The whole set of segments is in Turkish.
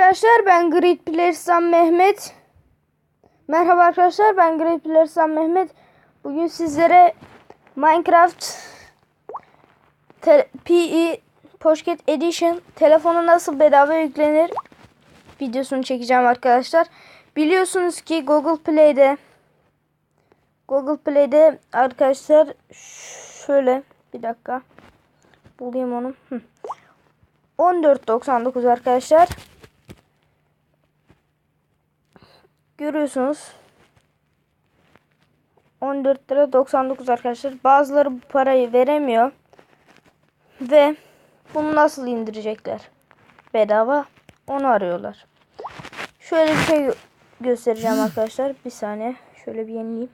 arkadaşlar ben Great Players'tan Mehmet. Merhaba arkadaşlar ben Great Players'tan Mehmet. Bugün sizlere Minecraft PE Pocket Edition telefona nasıl bedava yüklenir videosunu çekeceğim arkadaşlar. Biliyorsunuz ki Google Play'de Google Play'de arkadaşlar şöyle bir dakika bulayım onu. Hı. 14.99 arkadaşlar. Görüyorsunuz. 14 lira 99 arkadaşlar. Bazıları bu parayı veremiyor. Ve bunu nasıl indirecekler? Bedava. Onu arıyorlar. Şöyle bir şey gö- göstereceğim arkadaşlar. Bir saniye. Şöyle bir yenileyim.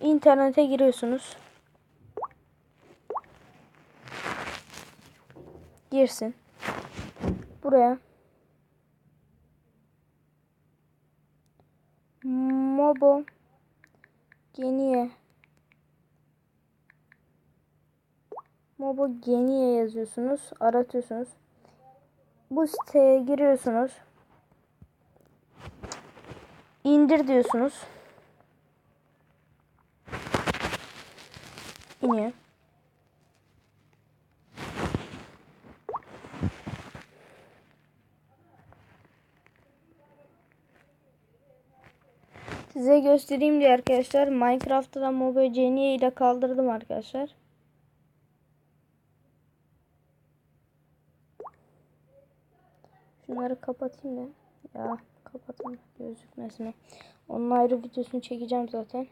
İnternete giriyorsunuz. girsin. Buraya Mobo Geniye Mobo Geniye yazıyorsunuz. Aratıyorsunuz. Bu siteye giriyorsunuz. İndir diyorsunuz. İniyor. Size göstereyim diye arkadaşlar. Minecraft'ta Mobile Genius'i ile kaldırdım arkadaşlar. Şunları kapatayım da. Ya kapatayım gözükmesin. Onun ayrı videosunu çekeceğim zaten.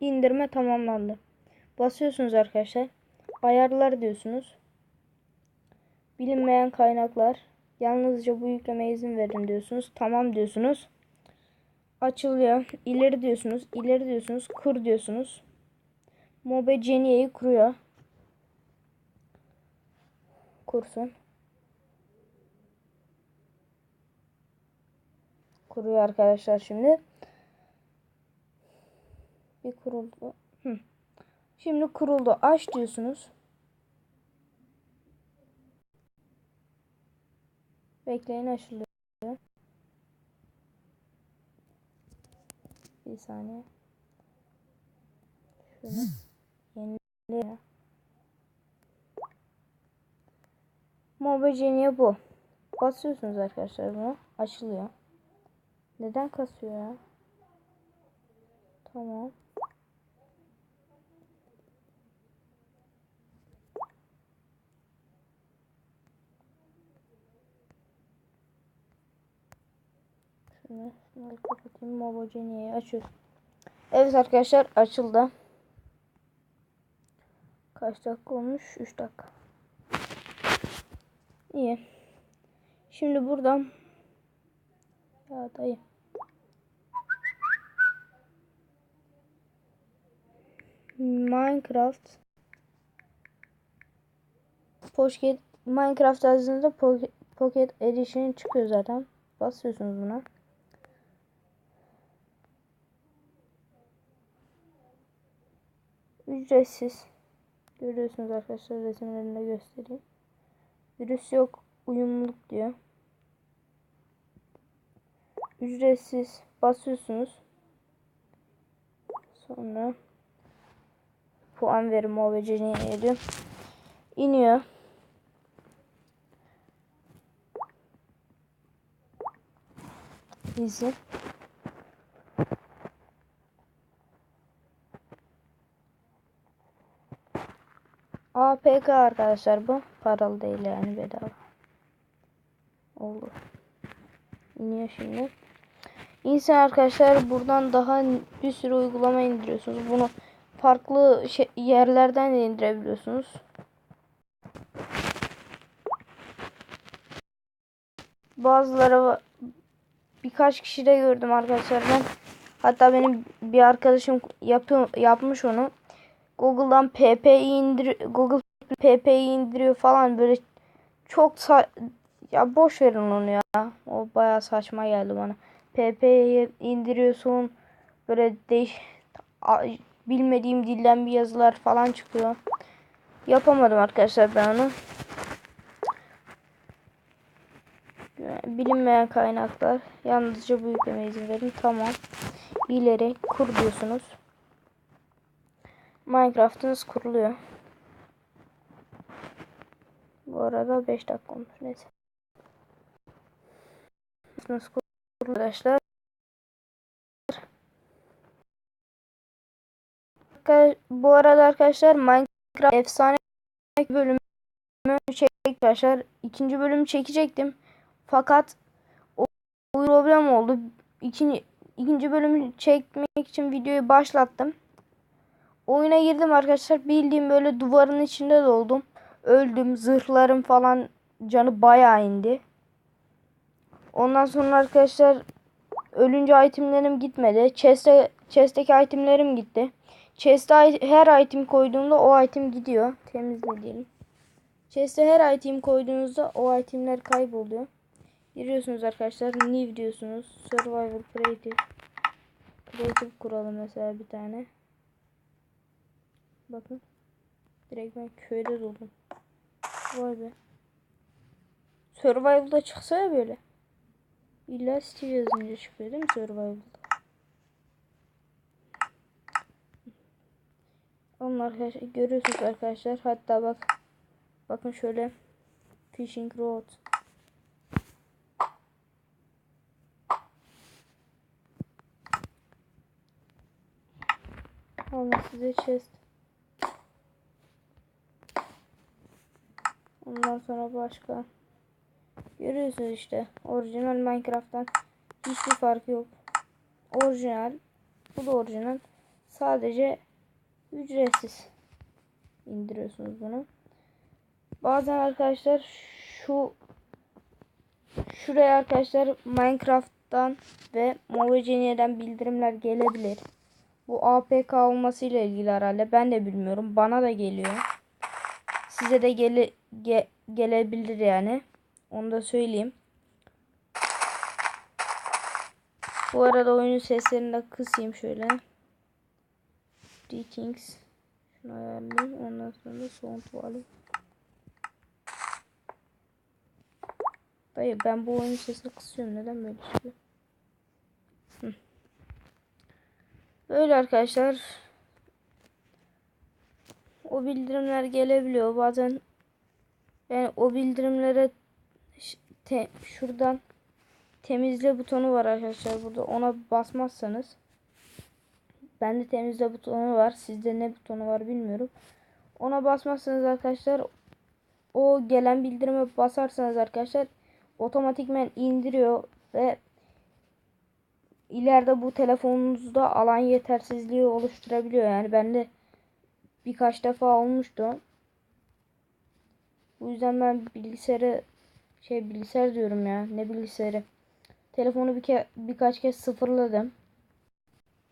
İndirme tamamlandı. Basıyorsunuz arkadaşlar. Ayarlar diyorsunuz. Bilinmeyen kaynaklar. Yalnızca bu yüklemeye izin verin diyorsunuz. Tamam diyorsunuz. Açılıyor. İleri diyorsunuz. İleri diyorsunuz. Kur diyorsunuz. Mobe Genius'i kuruyor. Kursun. Kuruyor arkadaşlar şimdi. Bir kuruldu. Hı. Şimdi kuruldu. Aç diyorsunuz. Bekleyin açılıyor. Bir saniye. Şunu yenile. Mobile bu. Basıyorsunuz arkadaşlar bunu. Açılıyor. Neden kasıyor ya? Tamam. Şunu, şunları kapatayım. Mobogeni'yi açıyoruz. Evet arkadaşlar açıldı. Kaç dakika olmuş? 3 dakika. İyi. Şimdi buradan ya dayı. Minecraft Pocket Minecraft yazdığınızda Pocket Edition çıkıyor zaten. Basıyorsunuz buna. Ücretsiz. Görüyorsunuz arkadaşlar resimlerinde göstereyim. Virüs yok. Uyumluluk diyor. Ücretsiz. Basıyorsunuz. Sonra puan verim OVC'ye geliyor. İniyor. İzin. APK arkadaşlar bu. Paralı değil yani bedava. Oldu. İniyor şimdi. İnsan arkadaşlar buradan daha bir sürü uygulama indiriyorsunuz. Bunu farklı şey, yerlerden de indirebiliyorsunuz. Bazıları birkaç kişi de gördüm arkadaşlar ben. Hatta benim bir arkadaşım yapıyor, yapmış onu. Google'dan PP'yi indir Google PP'yi indiriyor falan böyle çok sa ya boş verin onu ya. O bayağı saçma geldi bana. PP'yi indiriyorsun. Böyle değiş bilmediğim dilden bir yazılar falan çıkıyor. Yapamadım arkadaşlar ben onu. Bilinmeyen kaynaklar. Yalnızca bu yükleme izin verin. Tamam. İleri kur diyorsunuz. Minecraft'ınız kuruluyor. Bu arada 5 dakika olmuş. Neyse. Nasıl arkadaşlar? Bu arada arkadaşlar Minecraft efsane bölümü çektik arkadaşlar. İkinci bölümü çekecektim. Fakat o problem oldu. İkinci, ikinci bölümü çekmek için videoyu başlattım. Oyuna girdim arkadaşlar. Bildiğim böyle duvarın içinde doldum. Öldüm. Zırhlarım falan canı bayağı indi. Ondan sonra arkadaşlar ölünce itemlerim gitmedi. Chest'e chest'teki itemlerim gitti. Chest'e her item koyduğumda o item gidiyor. Temizle. Chest'e her item koyduğunuzda o itemler kayboluyor. Giriyorsunuz arkadaşlar. New diyorsunuz. Survival Creative. Creative kuralım mesela bir tane. Bakın. Direkt ben köyde doldum. Vay be. Survival'da çıksa ya böyle. İlla Steve yazınca çıkıyor değil mi Survival'da? Onun arkadaşlar görüyorsunuz arkadaşlar. Hatta bak. Bakın şöyle. Fishing Road. Allah size chest. Ondan sonra başka. Görüyorsunuz işte. Orijinal Minecraft'tan hiçbir farkı yok. Orijinal. Bu da orijinal. Sadece ücretsiz indiriyorsunuz bunu. Bazen arkadaşlar şu şuraya arkadaşlar Minecraft'tan ve Mojang'den bildirimler gelebilir. Bu APK olmasıyla ilgili herhalde. Ben de bilmiyorum. Bana da geliyor. Size de gele, ge, gelebilir yani. Onu da söyleyeyim. Bu arada oyunun seslerini de kısayım şöyle. Settings. Şunu ayarlayayım. Ondan sonra sound volume. Dayı ben bu oyunun sesini kısıyorum. Neden böyle çıkıyor? Böyle arkadaşlar. O bildirimler gelebiliyor. Bazen yani o bildirimlere te, şuradan temizle butonu var arkadaşlar. Burada ona basmazsanız bende temizle butonu var. Sizde ne butonu var bilmiyorum. Ona basmazsanız arkadaşlar o gelen bildirime basarsanız arkadaşlar otomatikmen indiriyor ve ileride bu telefonunuzda alan yetersizliği oluşturabiliyor. Yani bende birkaç defa olmuştu. Bu yüzden ben bilgisayarı şey bilgisayar diyorum ya. Ne bilgisayarı? Telefonu bir ke birkaç kez sıfırladım.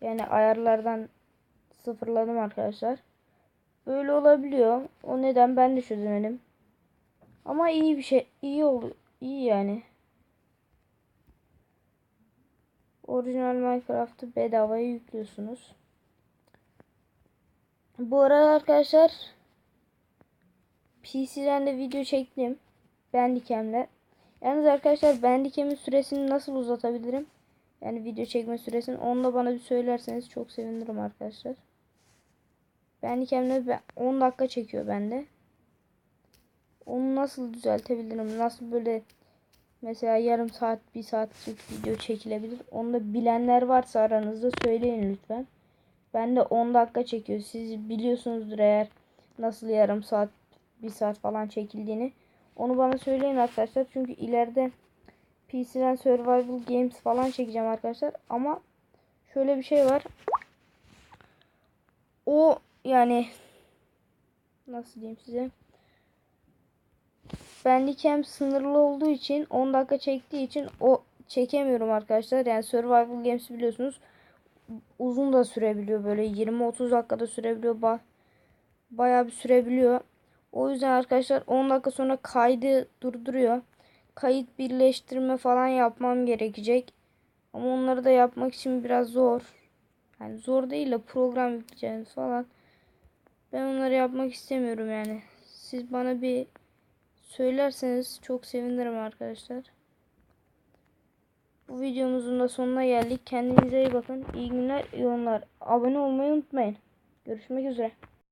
Yani ayarlardan sıfırladım arkadaşlar. Böyle olabiliyor. O neden ben de çözemedim. Ama iyi bir şey. iyi oldu. İyi yani. Orijinal Minecraft'ı bedavaya yüklüyorsunuz. Bu arada arkadaşlar PC'den de video çektim. Bandicam'le. Yalnız arkadaşlar Bandicam'in süresini nasıl uzatabilirim? Yani video çekme süresini onu da bana bir söylerseniz çok sevinirim arkadaşlar. Bandicam'le 10 dakika çekiyor bende. Onu nasıl düzeltebilirim? Nasıl böyle mesela yarım saat, bir saatlik video çekilebilir? Onu da bilenler varsa aranızda söyleyin lütfen. Ben de 10 dakika çekiyor. Siz biliyorsunuzdur eğer nasıl yarım saat, bir saat falan çekildiğini. Onu bana söyleyin arkadaşlar. Çünkü ileride PC'den Survival Games falan çekeceğim arkadaşlar. Ama şöyle bir şey var. O yani nasıl diyeyim size? Bandicam sınırlı olduğu için 10 dakika çektiği için o çekemiyorum arkadaşlar. Yani Survival Games biliyorsunuz uzun da sürebiliyor böyle 20-30 dakikada sürebiliyor. Ba bayağı bir sürebiliyor. O yüzden arkadaşlar 10 dakika sonra kaydı durduruyor. Kayıt birleştirme falan yapmam gerekecek. Ama onları da yapmak için biraz zor. Yani zor değil de program yükleyeceğiz falan. Ben onları yapmak istemiyorum yani. Siz bana bir söylerseniz çok sevinirim arkadaşlar. Bu videomuzun da sonuna geldik. Kendinize iyi bakın. İyi günler, iyi oyunlar. Abone olmayı unutmayın. Görüşmek üzere.